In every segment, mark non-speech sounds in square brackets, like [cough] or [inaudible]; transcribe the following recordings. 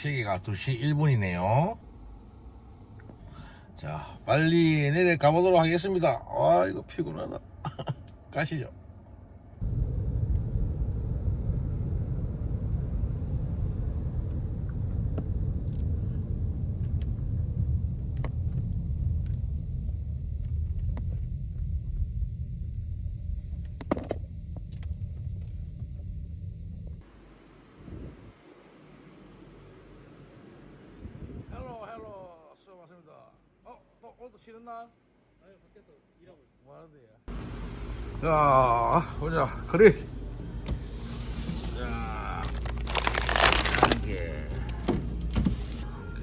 시계가 2시 1분이네요. 자, 빨리 내려가 보도록 하겠습니다. 아, 이거 피곤하다. [laughs] 가시죠. 헬로 헬로 수고 많습니다. 어, 또 오늘도 쉬는 날? 아니 밖에서 일하고 있어. 뭐 하는데요? 자, 보자. 그래. 자, 한 개. 한 개.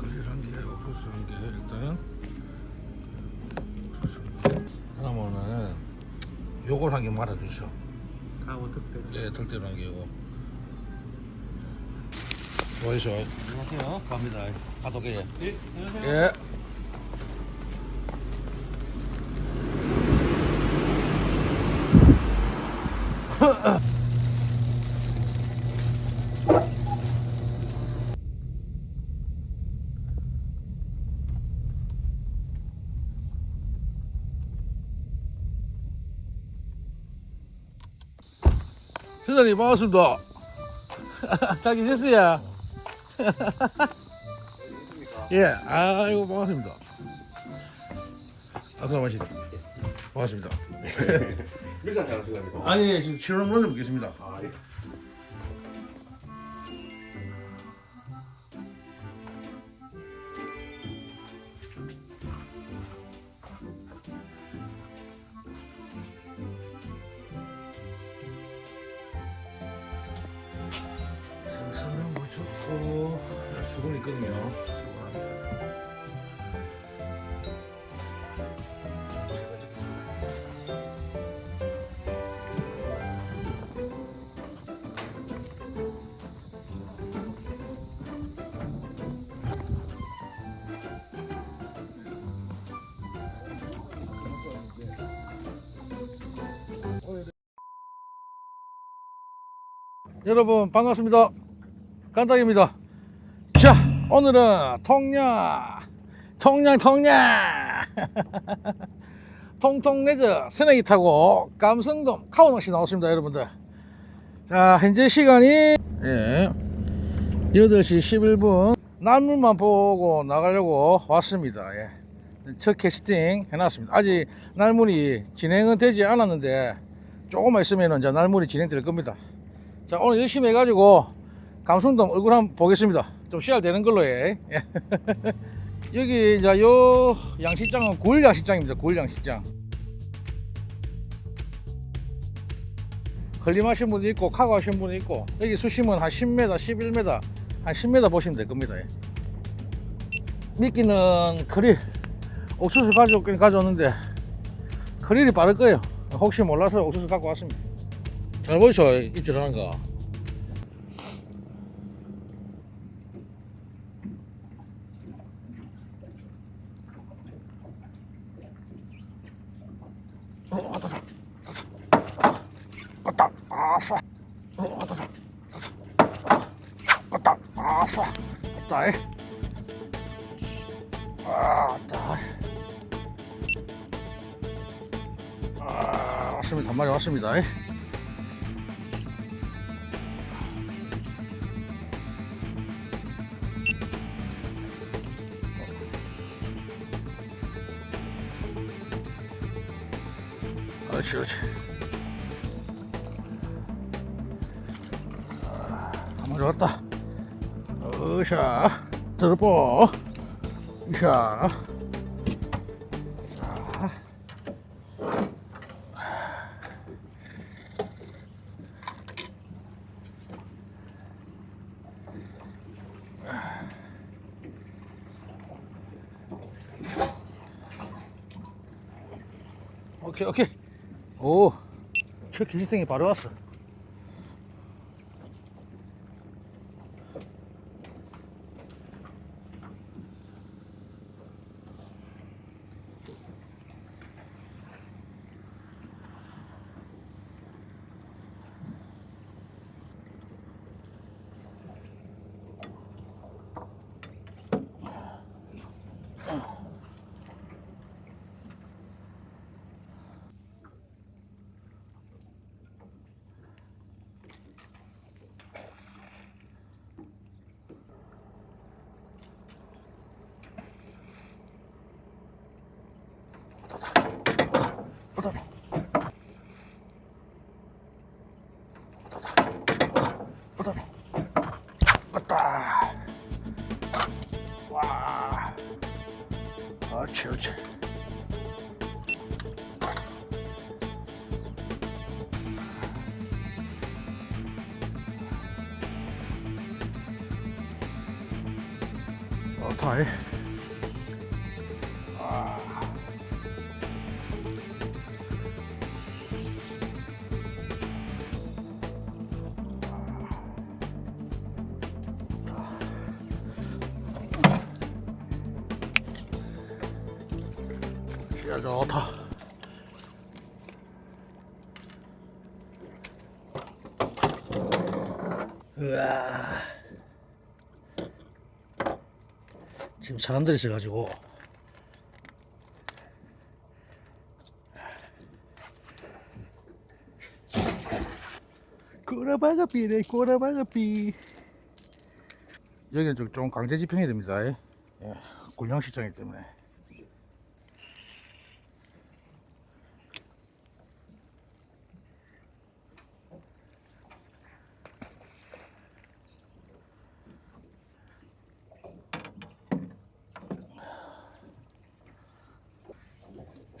그릴 한 개, 옥수수 한 개. 일단. 옥수수 한 개. 그러면은, 요걸 한 개 말아주시오. 강원 특별. 예, 털대로 한 개고. 뭐이소? 안녕하세요. 갑니다. 가도게. 네, 안녕하세요. 예. 선생님 반갑습니다. [laughs] 잘 계셨어요? [laughs] 예, 아이고 반갑습니다. 아까 마시네. 반갑습니다. 몇살 잘하시려니까? 아니 지금 7월 먼저 뵙겠습니다. 아, 예. 여러분 반갑습니다. 간단입니다. 자, 오늘은 통양, 통양, 통양, 통통레저 새내기 타고 감성돔 카오낚시 나왔습니다, 여러분들. 자, 현재 시간이 예, 8시 11분. 날물만 보고 나가려고 왔습니다. 예. 첫 캐스팅 해놨습니다. 아직 날물이 진행은 되지 않았는데 조금만 있으면 이제 날물이 진행될 겁니다. 자, 오늘 열심히 해가지고 감성돔 얼굴 한번 보겠습니다. 좀 씨알 되는 걸로 해. [laughs] 여기 이제 요 양식장은 굴 양식장입니다. 굴 양식장. 걸림하신 분도 있고 카고 하신 분도 있고 여기 수심은 한 10m, 11m, 한 10m 보시면 될 겁니다. 예. 미끼는 크릴 옥수수 가져오긴 가져왔는데 크릴이 빠를 거예요. 혹시 몰라서 옥수수 갖고 왔습니다. 잘 보이죠? 입질하는 거. 그렇지, 그렇지. 아, 한 마리 왔다. 으쌰. 들어보. 으쌰. 자. 오케이, 오케이. 기시등이 바로 왔어. 사람들이 있어가지고. 꼬라박아비네 꼬라박아비 여기는 좀, 좀 강제 집행이 됩니다. 예, 군량시장이기 때문에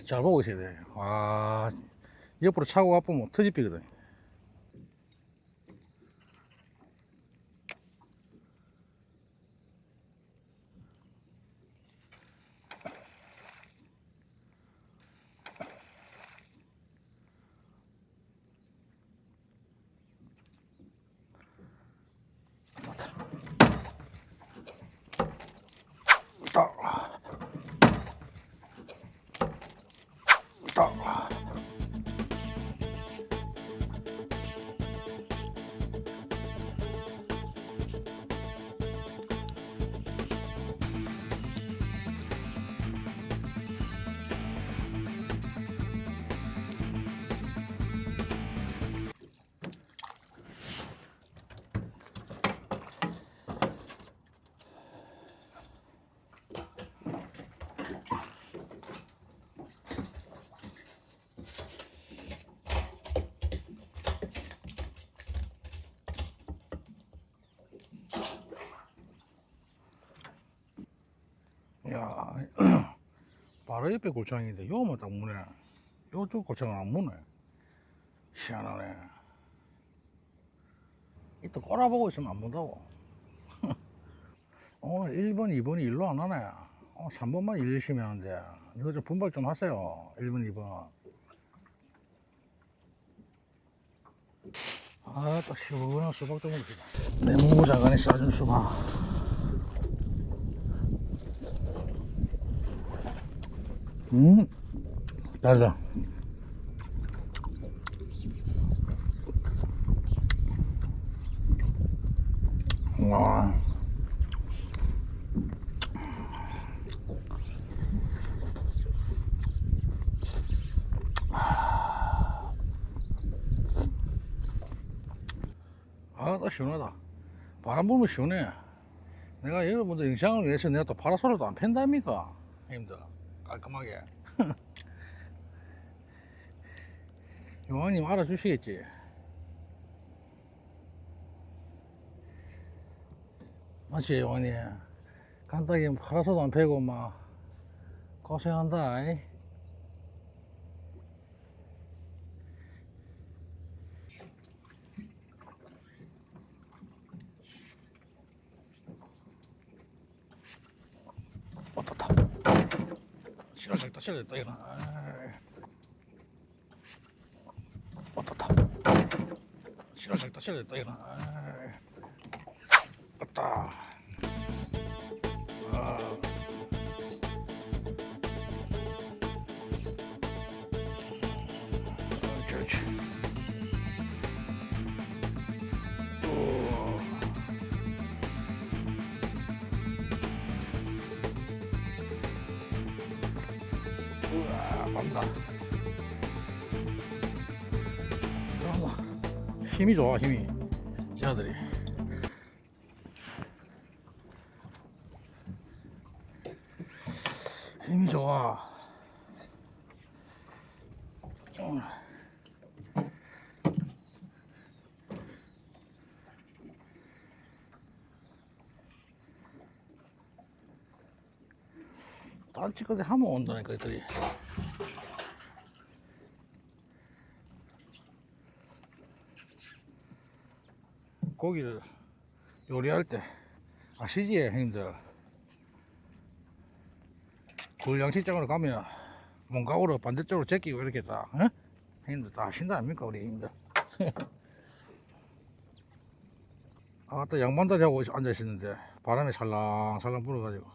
잘 보고 있어야 돼. 와, 옆으로 차고 가보면 터집히거든. 바로 옆에 골창인데 요만 딱 무네. 요쪽 골창은 안 무네. 희한하네. 이따 꼬라보고 있으면 안 문다고. [laughs] 오늘 1번, 2번이 일로 안 하네. 어, 3번만 일 열심히 하는데. 이거 좀 분발 좀 하세요. 1번, 2번. 아, 딱 시원한 수박 좀 먹읍시다. 내무부 장관이 싸준 수박. 음, 달다. 와. 아, 딱 시원하다. 바람 불면 시원해. 내가 여러분들 영상을 위해서 내가 또 파라솔도 안 팬답니까? 형님들. 깔끔하게. [laughs] 용왕님 알아주시겠지? 맞지, 용왕님? 간단하게 팔아서도 안 패고, 막, 고생한다, 이. 어떻다. 싫어졌다, 싫어졌다, 이거. 아이. 어떻다. 싫어졌다, 싫어졌다, 이거. 아이. 왔다. 우와, 간다. 잠깐만. 힘이 좋아, 힘이. 쟤들이. 힘이 좋아. 딴짓까지 하면 온다니까, 애들이. 고기를 요리할 때 아시지 형님들 굴 양식장으로 가면 문각으로 반대쪽으로 제끼고 이렇게 딱 어? 형님들 다 하신다 아닙니까 우리 형님들? [laughs] 아또 양반다리 하고 앉아 있었는데 바람이 살랑살랑 불어가지고.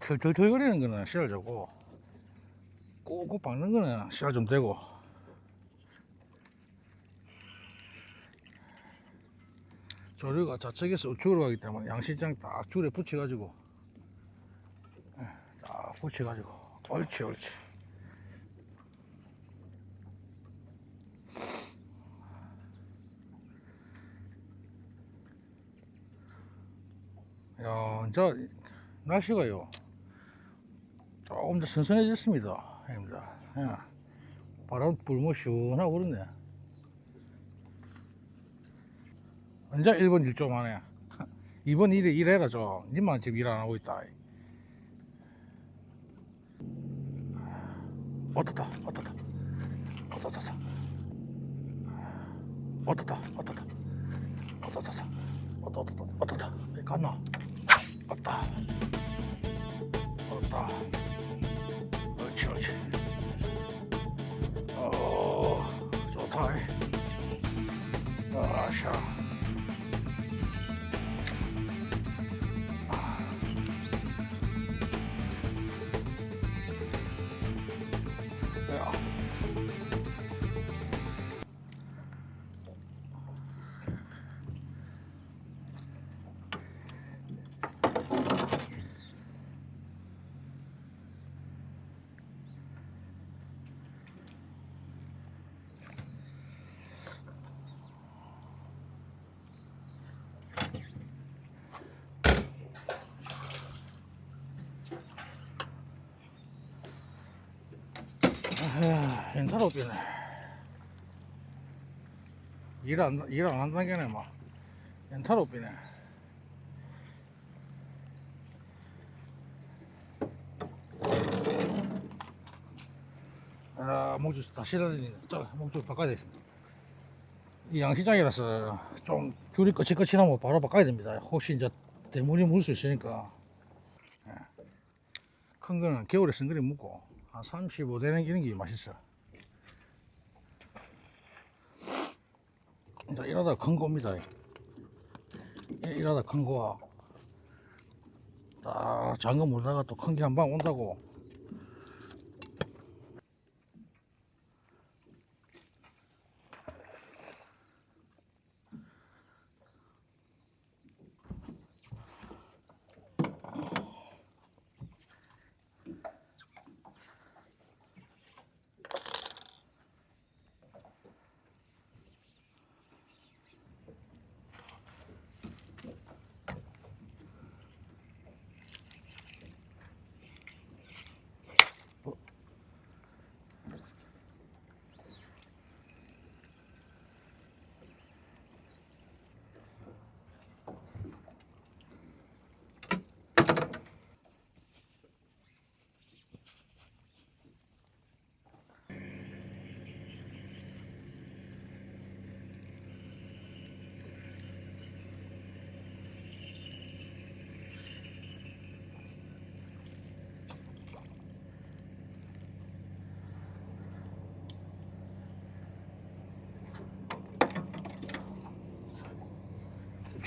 털털털거리는 거는 씨알 좋고 꼭꼭 박는 거는 씨알 좀 되고 조류가 좌측에서 우측으로 가기 때문에 양식장 딱 줄에 붙여가지고 예, 딱 붙여가지고 옳지 옳지 야, 저 날씨가요 조금 더 선선해졌습니다, 형님들. 예. 바람 불면 시원하고 그렇네. 언제 1번 일 좀 하네. [laughs] 2번 일에 일해라 좀. 니만 지금 일 안 하고 있다. 어떻다, 어떻다, 어떻다, 어떻다, 어떻다, 어떻다, 어떻다, 어떻다, 갔나? 왔다, 왔다. 옳지, 옳지. 어, 좋다. 아샤. 아, 엔타로 비네. 일안 일안 한다는 게네 뭐. 엔타로 비네. 아, 목줄 다. 저 목줄 바꿔야 되겠습니다. 이 양식장이라서 좀 줄이 거칠거칠하면 바로 바꿔야 됩니다. 혹시 이제 대물이 물 수 있으니까. 예. 큰 거는 겨울에 생그리 묵고 한 35대는 기는 게 맛있어. 일하다 큰 겁니다. 이- 일하다 큰 거와 딱 장어 물다가 또 큰 게 한 방 온다고.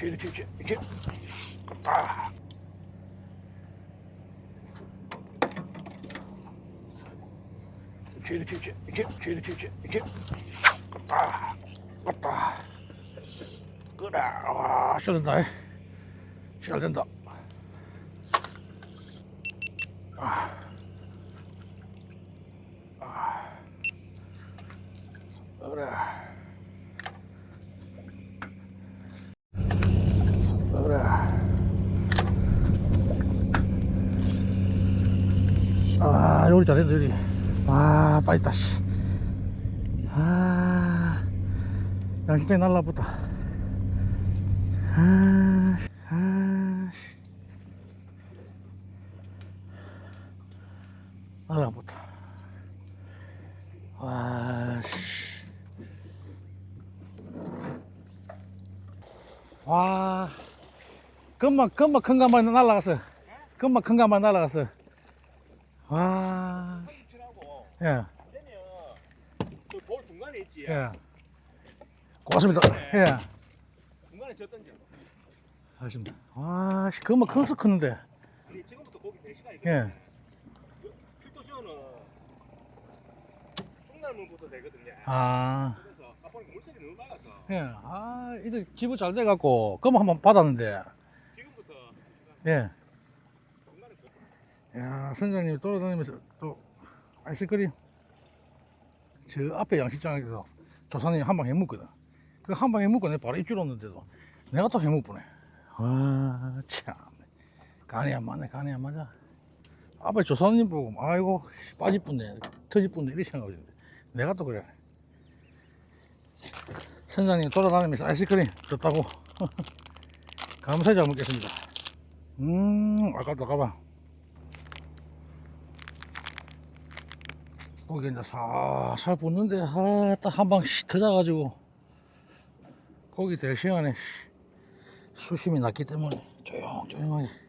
şöyle şöyle şöyle. Ah. Şöyle şöyle şöyle şöyle şöyle şöyle. Ah. Ah. Good. Ah, şuradan da. Şuradan da. 아, 요리 잘했네, 요리. 아, 빠있다, 씨. 아, 양식장에 날라붙다. 아, 아, 씨. 날라붙다. 와, 씨. 와. 금방 금방 큰 간만에 날라갔어. 금방 큰 가만 날아갔어. 와, 칠하고 예, 그돌 중간에 있지. 예. 고맙습니다. 예. 중간에 저 던져. 알겠습니다. 와, 씨, 금방 큰수 크는데. 아니 지금부터 고기 될 시간이 예. 필도 지어는 중날문부터 되거든요. 아, 그래서 아빠는 물색이 너무 맑아서 예. 아, 이들 기분 잘 돼갖고, 금방 한번 받았는데. 지금부터 예. 야, 선장님 돌아다니면서 또 아이스크림. 저 앞에 양식장에서 조사님 한 방 해먹거든. 그 한 방 해먹고 내가 바로 입질 왔는데도 내가 또 해먹보네. 와, 참. 간이 안 맞네, 간이 안 맞아. 앞에 조사님 보고, 아이고, 빠질 뻔네, 터질 뻔네, 이렇게 생각하는데. 내가 또 그래. 선장님 돌아다니면서 아이스크림 줬다고. [laughs] 감사히 잘 먹겠습니다. 음, 아깝다, 가봐. 고기 이제 살살 붓는데 아딱 한 방씩 터져가지고 고기 될 시간에 씨, 수심이 낮기 때문에 조용조용하게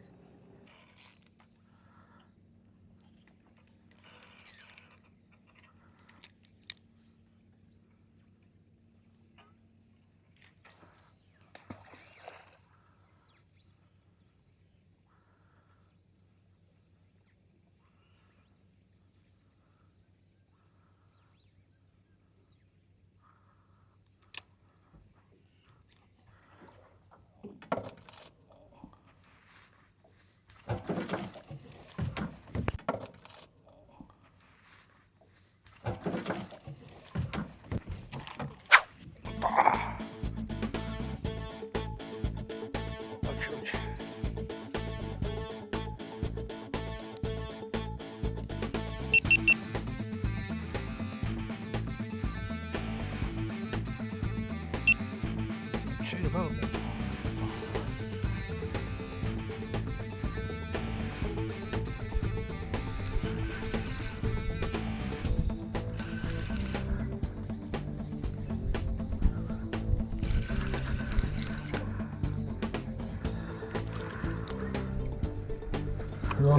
이렇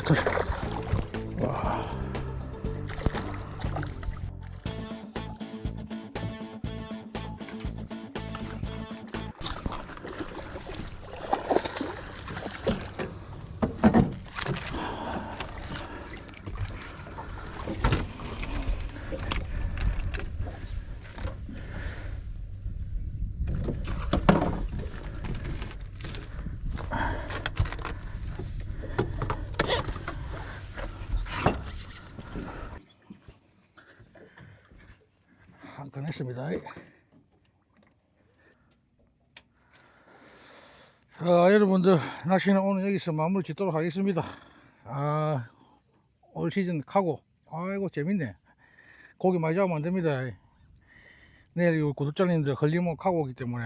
했습니다. 자, 여러분들, 낚시는 오늘 여기서 마무리 짓도록 하겠습니다. 아, 올 시즌 카고. 아이고, 재밌네. 고기 많이 잡으면 안 됩니다. 내일 이 구독자님들 걸리면 카고 오기 때문에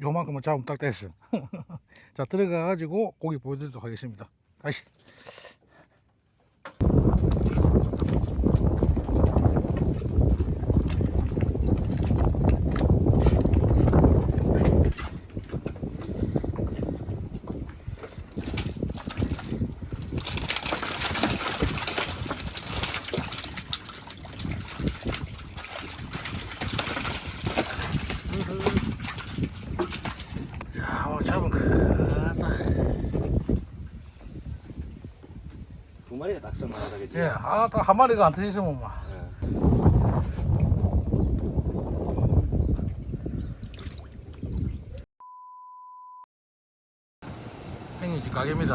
요만큼만 잡으면 딱 됐어. [laughs] 자, 들어가가지고 고기 보여드리도록 하겠습니다. 다시. 자, 오늘 잡은 크다. 두 마리가 딱 쓸만하다 그지? 예, 아, 딱 한 마리가 안 막. 예. 행이 집 가게입니다.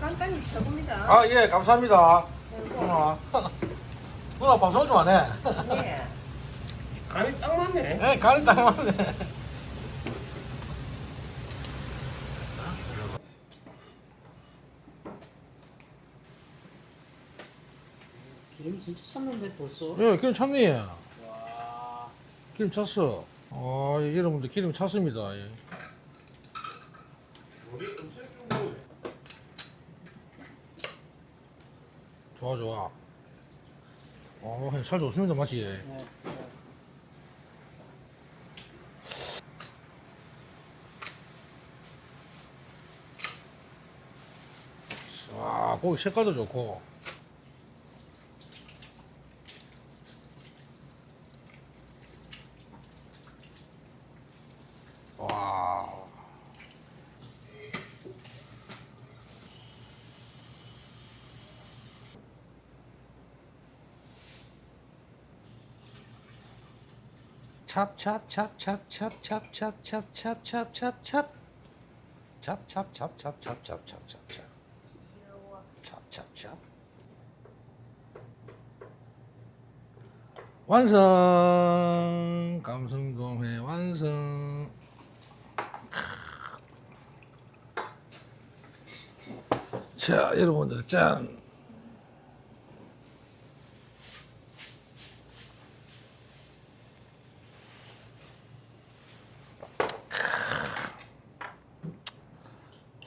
간단히 쳐봅니다. 아, 예, 감사합니다. 누나. 누나 방송 좀 안 해. 네. 간이 딱 맞네. 예, 간이 딱 맞네. 기름 진짜 찼는데 벌써. 예, 기름 찼네. 기름 찼어. 아, 예, 여러분들 기름 찼습니다. 예. 좋아, 좋아. 어, 살 좋습니다, 맞지? 네. 네. 와, 고기 색깔도 좋고. 와. 찹찹찹찹찹찹찹찹찹찹찹찹찹 찹찹찹찹찹찹찹찹찹 찹찹찹 완성. 감성동회 완성. 자 여러분들 짠.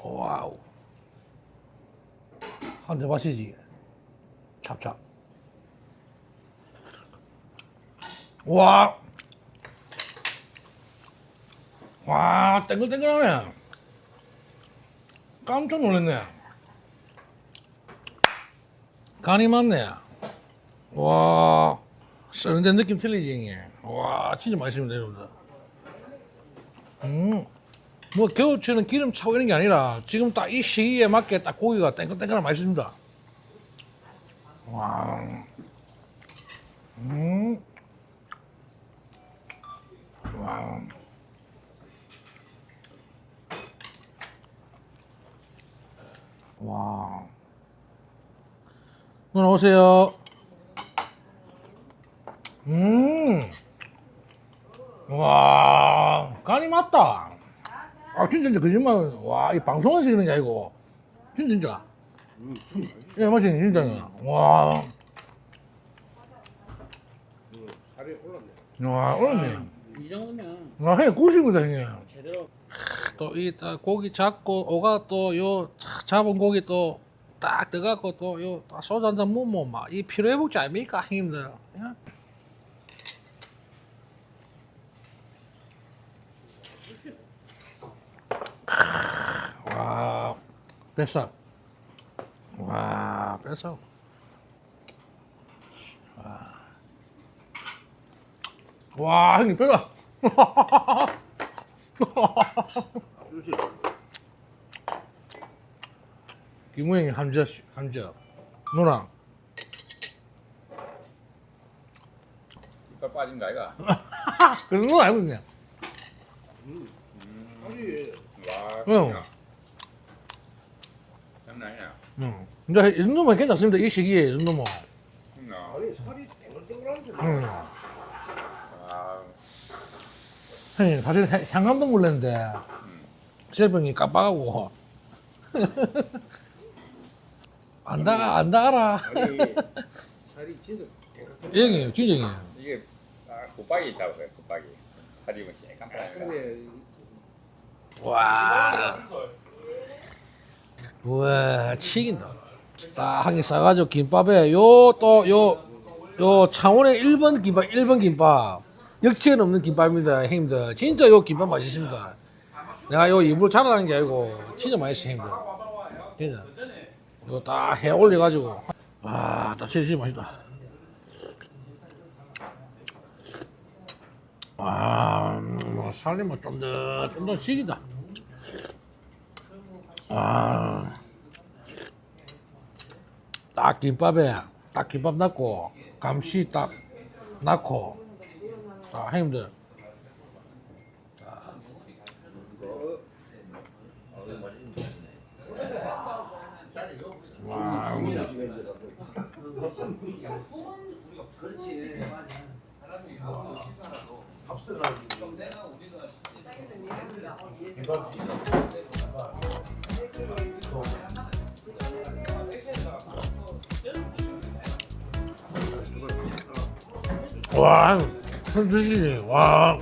와우. 한 잔 마시지. 찹찹 와, 와, 땡글땡글하네. 깜짝 놀랐네. 간이 많네. 와, 세련된 느낌 틀리지, 형님. 와, 진짜 맛있습니다, 여러분들. 음, 뭐 겨울철은 기름 차고 이런 게 아니라 지금 딱 이 시기에 맞게 딱 고기가 땡글땡글하게 맛있습니다. 와, 음. 와. 누나 오세요. 음. 와, 간이 맞다. 아, 진짜, 진짜 거짓말. 와, 이 방송에서 이런 게 아니고. 진짜, 진짜. 예, 맞지, 진짜요. 와. 살이 올랐네. 와, 어렵네. 이 정도면 와, 형님, 구십니다, 형님. 제대로. 또 이 고기 잡고 오가 또 요 잡은 고기 또딱 떠갖고 또 요 소주 한잔 먹으면 막 이 피로 회복제 아닙니까 형님들? 예? 크, 와 뱃살. 와 뱃살. 와, 와 형님 조심. [laughs] 김우영이 함저 씨, 함저 누나 이빨 빠진 [laughs] 거 아이가? 그 누나 알고 있냐? 와, 응. 그냥. 장난 아니야. 응. 근데 이 정도면 괜찮습니다. 이 시기에 이 정도면. 응. 아니 살이 땡글땡글한 줄. 응. 아, 형님 사실 해- 향감동 물렸는데 셀병이 깜빡하고 안다 안다 알아. 아니 살이 진짜 땡글땡글. 형님 진짜 형님. 이게 아, 곱박이 잡아요, 곱박이. 살이 뭐 깜깜하니까. 근데 와. 우와 치긴다. 딱 한 개 싸가지고 김밥에 요 또 요 요 창원의 1번 김밥 1번 김밥 역치가 없는 김밥입니다. 형님들. 진짜 요 김밥 맛있습니다. 내가 요 입으로 자라는 게 아니고 진짜 맛있어 형님들. 진짜. 이거 딱해 올려가지고. 와딱 진짜, 진짜 맛있다. 아, 뭐 살림은 좀더 좀더 지기다. 아, 딱 김밥에 딱 김밥 넣고 감시 딱 넣고 아, 형님들. 아. 와, 와, 형님. 손주시 왕